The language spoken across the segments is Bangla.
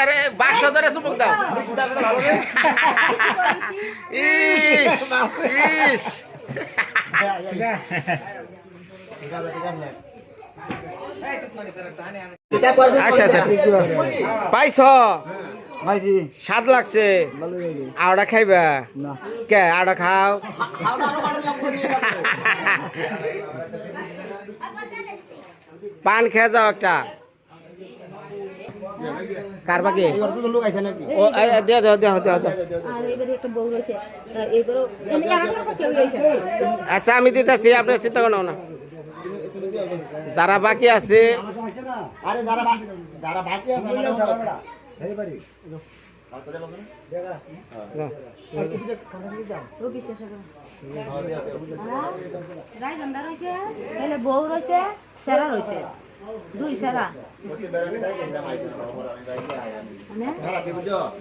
আরে বাসো ধরে চুমুক দাও। ইস ইস। আচ্ছা আচ্ছা। পাইছ? স্বাদ লাগছে। আওড়া খাইবা? কে আওড়া খাও? পান খেয়ে যাও একটা। আচ্ছা আমি দিতেছি, আপনি চিন্তা করো না। যারা বাকি আছে বউ রয়েছে রয়েছে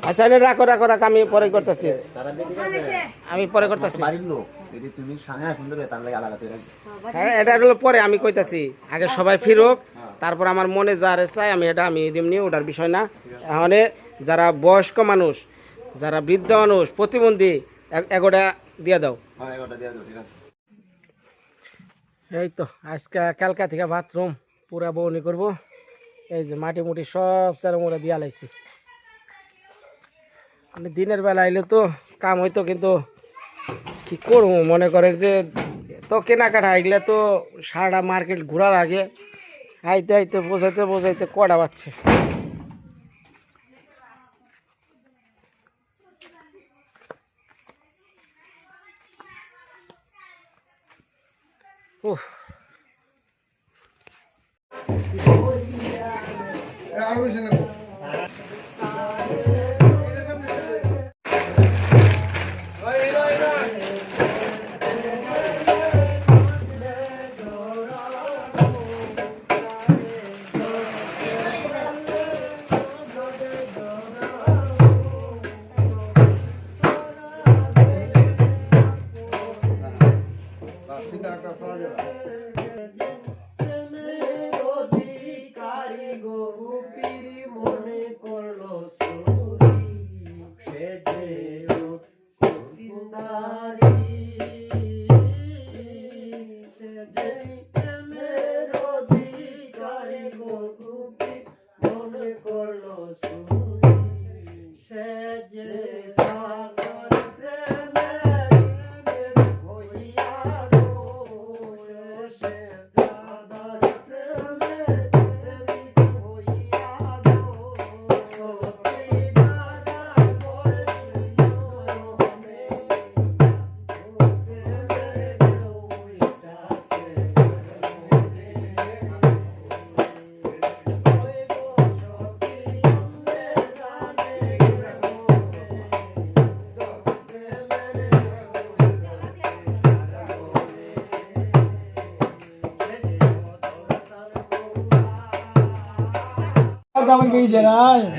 আচ্ছা এনে রাখো রাখো রাখো আমি পরে করতেছি। আমি পরে করতেছি। বাড়ির লোক যদি তুমি সামনে সুন্দর তার লাগে আলাদা করে রাখবে হ্যাঁ এটা হলো পরে আমি কইতাছি। আগে সবাই ফিরুক তারপর আমার মনে যা রে চাই আমি এটা আমি এমনি ওটার বিষয় না। এখানে যারা বয়স্ক মানুষ যারা বৃদ্ধ মানুষ প্রতিবন্ধী এগোটা দিয়ে দাও। হ্যাঁ এগারোটা দিয়ে দাও ঠিক আছে। এই তো আজকে কালকা থেকে বাথরুম পুরা বউনি করব। এই যে মাটি মুটি সব চারা মোড়া দিয়া লাইছি মানে দিনের বেলা আইলে তো কাম হইতো, কিন্তু কি করব মনে করেন যে তো কেনাকাটা আইলে তো সারাটা মার্কেট ঘোরার আগে আইতে আইতে, বোঝাইতে বোঝাইতে কটা বাচ্ছে উহ কেমন কি জানাই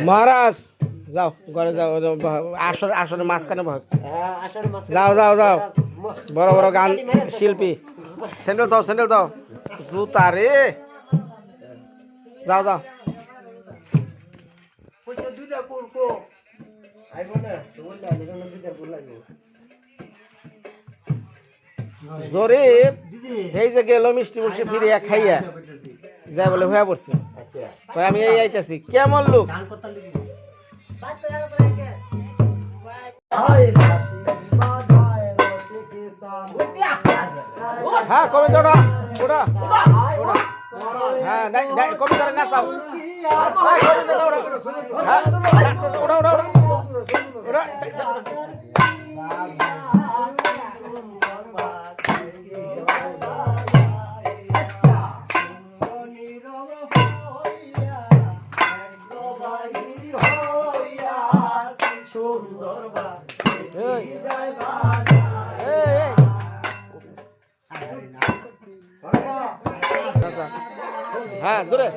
মহারাজ যাও ঘরে যাও আসর আসরে মাঝখানে বহ যাও যাও যাও। বড় বড় গান শিল্পী। স্যান্ডেল দাও স্যান্ডেল দাও। জুতা রে। যাও যাও। জরিপ এই যে গেল মিষ্টি মুষ্টি ফিরিয়া খাইয়া যাই বলে হয়ে পড়ছে। আমি এই আইতাছি। কেমন লোক? হ্যাঁ কবিতা ওটা ওটা ওটা হ্যাঁ নাই নাই কবিতা না সাও হ্যাঁ কবিতা আচ্ছা হ্যাঁ জোরে।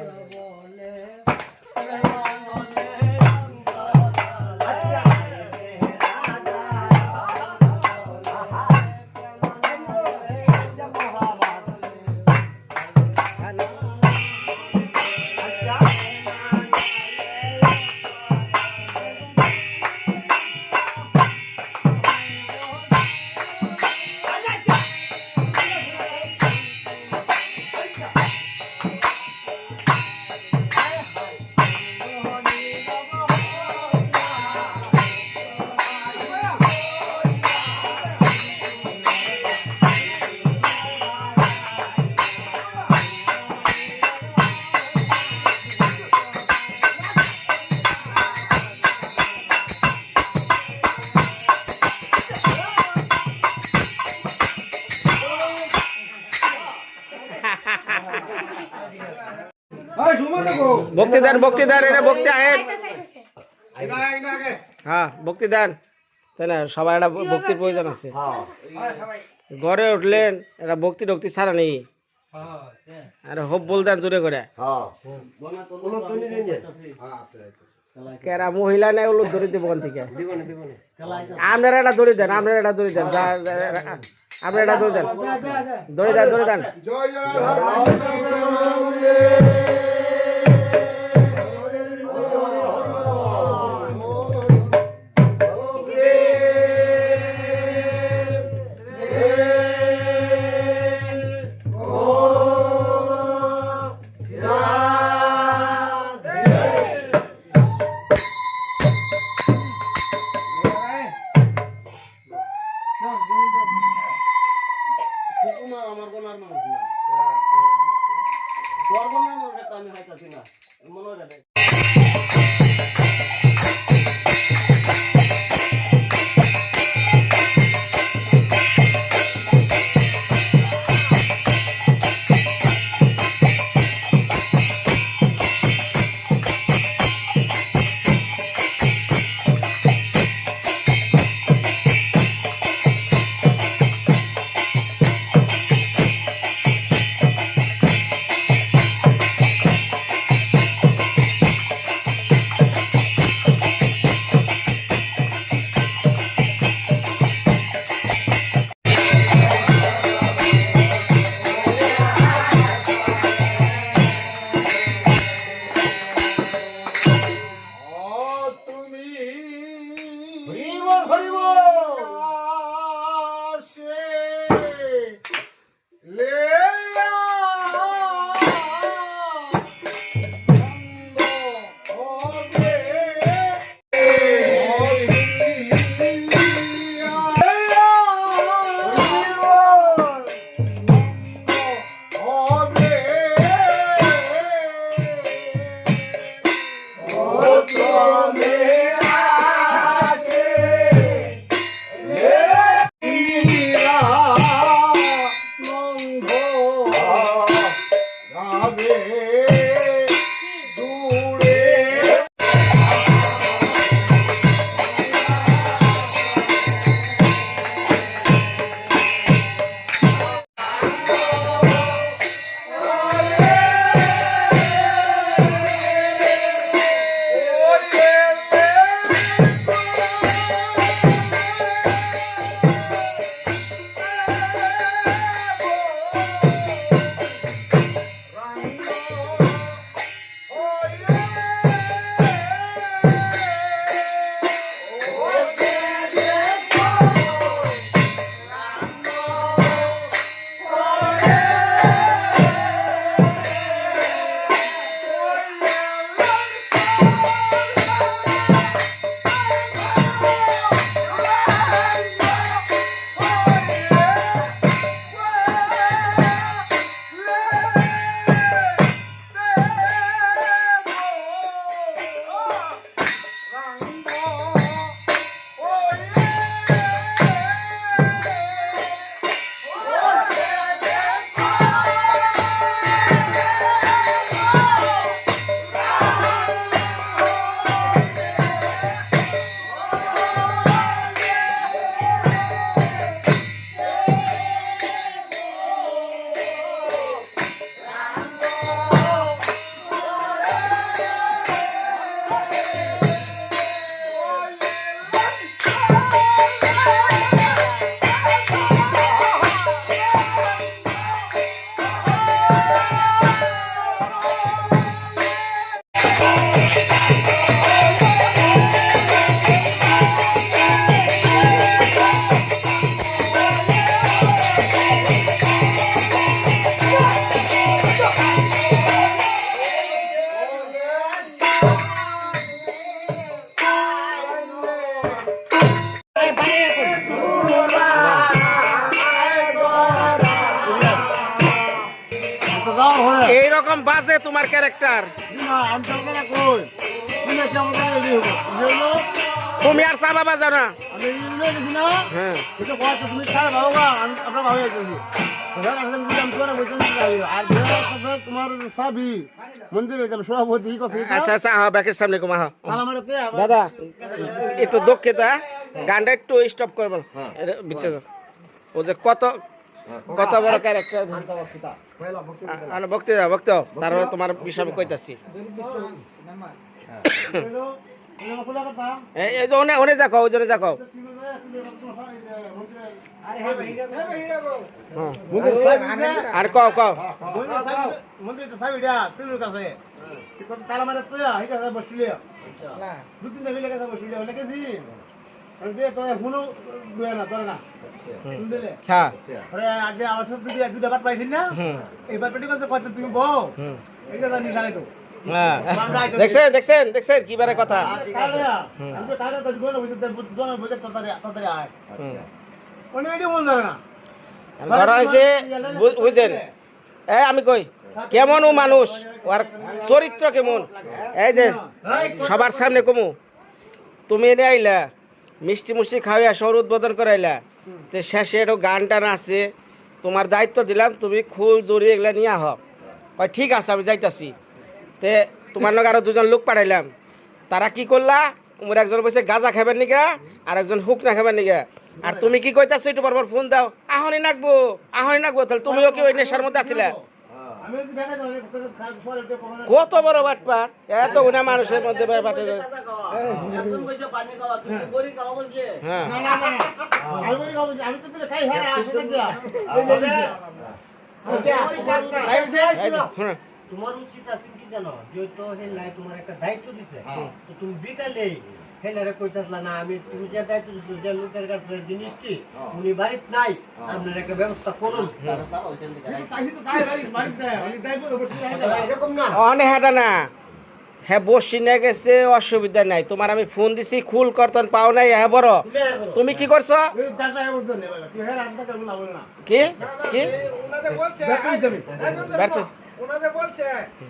হ্যাঁ বক্তি দেন। তাই না? সবার একটা ভক্তির প্রয়োজন আছে। ঘরে উঠলেন এটা ভক্তি টক্তি ছাড়া নেই। আরে হোপ বল দেন জোরে করে। কেরা মহিলা নেই ওগুলো ধরে দেবো ওখান থেকে। আপনারা এটা ধরে দেন আপনারা এটা ধরে দেন। যা আপনারা এটা ধরে দেন। ধরে দেন ধরে দেন। হ্যাঁ ব্যাকের সামনে কমা হ্যাঁ। আর আমার তে আবার দাদা একটু দুঃখিত হ্যাঁ? গানটা একটু স্টপ করবেন ভিতরে যাও। ও যে কত কত বড় ক্যারেক্টার ভক্তি বক্তি যাও বক্তি তারপরে তোমার বিষয় আমি কইতাছি। হলো হলো খোলা কথা এই এই যে ওনে ওনে দেখো ওই জন্য দেখো। হ্যাঁ। আর কও কও। মন্দিরে কাছে তালা মারে তুই বসলি দু বসলি অনেক কেজি হ্যাঁ। আমার সাথে দুই দুইটা বাট পাইছিস না? তুমি বউ? হুম। এটা তো তো। হ্যাঁ। দেখছেন দেখছেন দেখছেন কি বারে কথা। কারে আমি মন ধরে হয়েছে কই? কেমন ও মানুষ? ওর চরিত্র কেমন? এই যে সবার সামনে কমু। তুমি এনে আইলা। মিষ্টি মুষ্টি খাওয়াইয়া শহর উদ্বোধন করাইলা। তো শেষে একটু গান টান আছে। তোমার দায়িত্ব দিলাম, তুমি খুল জড়ি এগুলা নিয়ে আহ কয়, ঠিক আছে, আমি যাইতাছি। তে তোমার নাকি আরও দুজন লোক পাঠাইলাম। তারা কি করলা? উমর একজন বলছে, গাঁজা খাবেন নিগা আর একজন হুক না খাবেন নিগা আর তুমি কি কইতাছো? একটু পরপর ফোন দাও। আহনি নাকবো আহনি নাকবো তাহলে তুমিও কি ওই নেশার মধ্যে আছিলে? কত বড় বাটপার? এত গুণা মানুষের মধ্যে বাটে হ্যাঁ। না না না আমি বলি খাব আমি তো দিলে খাই হ্যাঁ আসে না দিয়া। এই যে হ্যাঁ। তোমার উচিত আছে কি জানো? যেহেতু হেলাই তোমার একটা দায়িত্ব দিছে তো তুমি বিকালে হেলারে কইতাছলা না আমি তুমি যে দায়িত্ব দিছো যে লোকের কাছে জিনিসটি উনি বাড়িতে নাই আপনার একটা ব্যবস্থা করুন। না অনে হেটা না। হ্যাঁ বসি নিয়ে গেছে অসুবিধা নাই। তোমার আমি ফোন দিছি খুল কর্তন পাও নাই হ্যাঁ বড়। তুমি কি করছ? নে হ্যাঁ না না। কি? কি। ব্যর্থ ওনাদের বলছে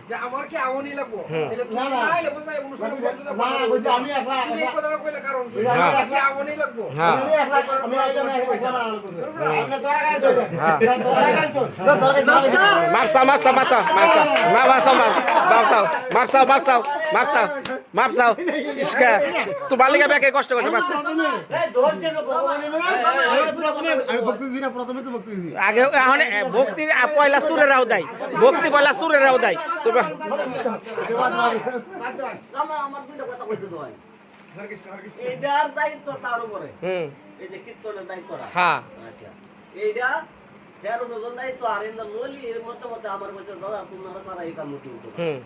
যে আমার কি আমনি লাগবো? তাহলে তুমি না, না। না বলতে অনুষ্ঠানে বলতে দাও না বলছি আমি একলা তুমি এই কথাটা কইলে কারণ কি? হ্যাঁ। আমার কি আমনি লাগবো? হ্যাঁ আমি একলা আমি আইলাম না। একলা না আমরা তোরা গান চল তোরা গান চল তোরা গান মাপসাও মাপসাও মাপসাও মাপসাও মা মাপসাও মাপসাও মাপসাও মাপসাও মাপসাও মাপসাও ইসকা তোমার লিগে ব্যাকে কষ্ট করছে তো দিই আগে এখন ভক্তি পয়লা সুরেরাও দেয় ভক্তি পয়লা সুরেরাও দেয় হয় এইটার দায়িত্ব তার উপরে। হুম। এই যে কীর্তনের দায়িত্ব হ্যাঁ। আচ্ছা। এইটা তেরো জন দায়িত্ব আর এই নলি এর মধ্যে মধ্যে আমার বলছে দাদা তোমরা সারা এই কাম তুমি করো হুম।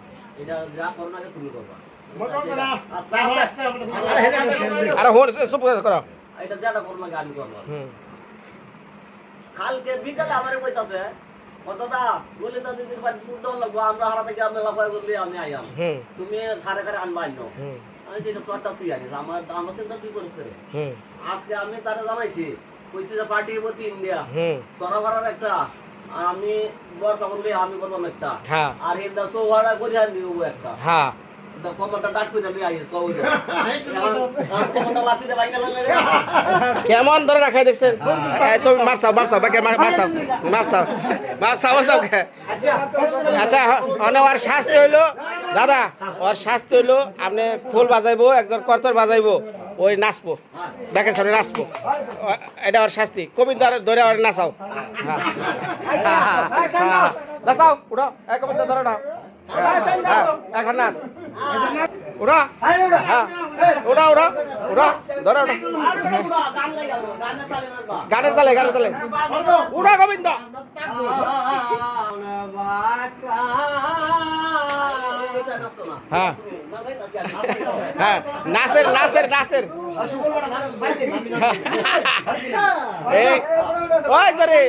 এটা যা করো না তুমি করবা? মতো না আস্তে আস্তে আর হন চুপ করে করো। এটা যেটা করো না আমি করব? কালকে বিকালে আমার কইতাছে দাদা বলি তো দিদির বাড়ি উঠতে লাগবো আমরা হারা থেকে আমি লাফাই করলে আমি আইয়াম। হুম। তুমি খারে খারে আনবা আইন হুম। আমি যেটা তোরটা তুই আনিস আমার আমার চিন্তা তুই করিস আজকে আমি তারা জানাইছি যে পার্টি প্রতি ইন্ডিয়া হুম ভাড়ার একটা আমি বর কাপড় আমি করবাম একটা। হ্যাঁ। আর হিন্দা চৌহাড়া করি আমি দিব একটা। হ্যাঁ। কেমন ধরে রাখাই দেখছেন এই তো মাপসাও মাপসাও বাকে মাপসাও মাপসাও মাপসাও মাপসাও আচ্ছা মানে ওর শাস্তি হইল। দাদা ওর শাস্তি হইল আপনি খোল বাজাইবো একজন কর্তর বাজাইবো ওই নাচবো। দেখেন সামনে নাচবো। এটা ওর শাস্তি। কবিতা ধরে ওর নাচাও। হ্যাঁ। নাচাও উঠো এক কবিতা ধরে হ্যাঁ, এখন নাচ উড়া হ্যাঁ উড়া উড়া উড়া ধরে তালে গানের তালে গানের তালে উড়া গোবিন্দ হ্যাঁ হ্যাঁ নাচের নাচের নাচের ওই জরে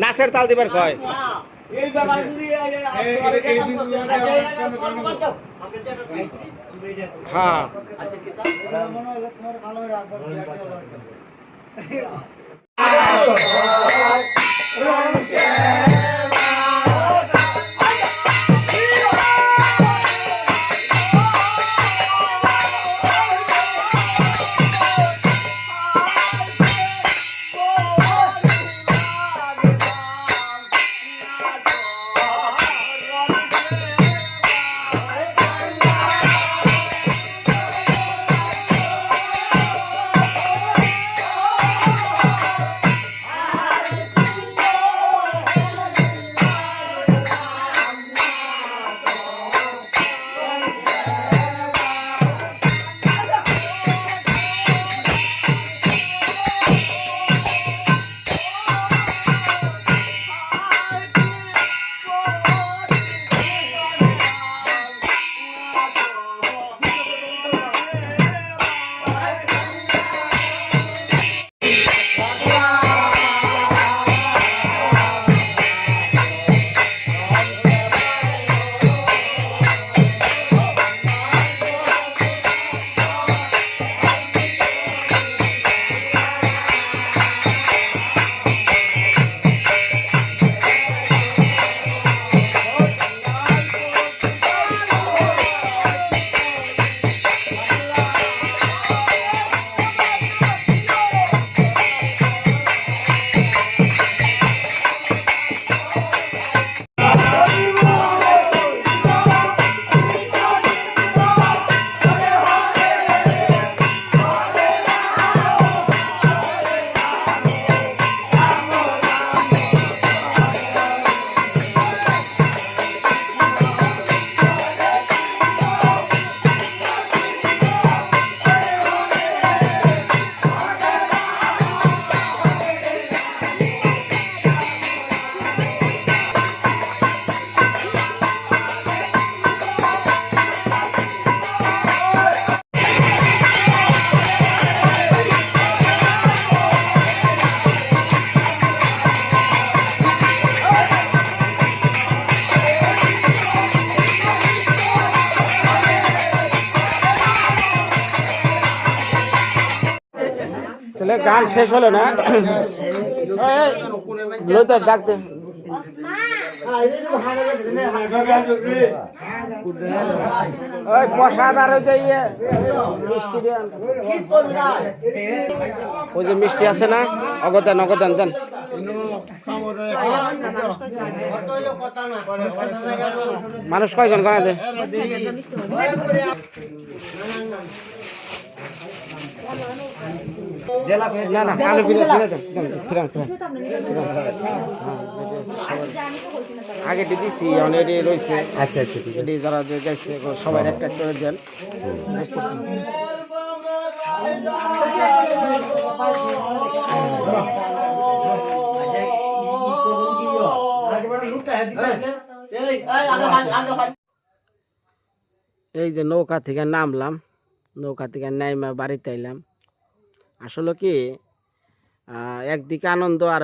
নাচের তাল দিবার কয়? এই- গান শেষ হলো না? লইতে ডাক ওই ওই যে ইয়ে ওই যে মিষ্টি আছে না? অগদান অগদান, দেন। মানুষ কয়জন গানা দে? না না আলু ফিরে ফিরে দেন ফিরান ফিরান। আগে দিছি অনেক রয়েছে। আচ্ছা আচ্ছা এটি যারা যে যাইছে সবাই একটা করে দেন এই যে নৌকা থেকে নামলাম। নৌকা থেকে নাইমা বাড়িতে আইলাম। আসলে কি একদিকে আনন্দ আর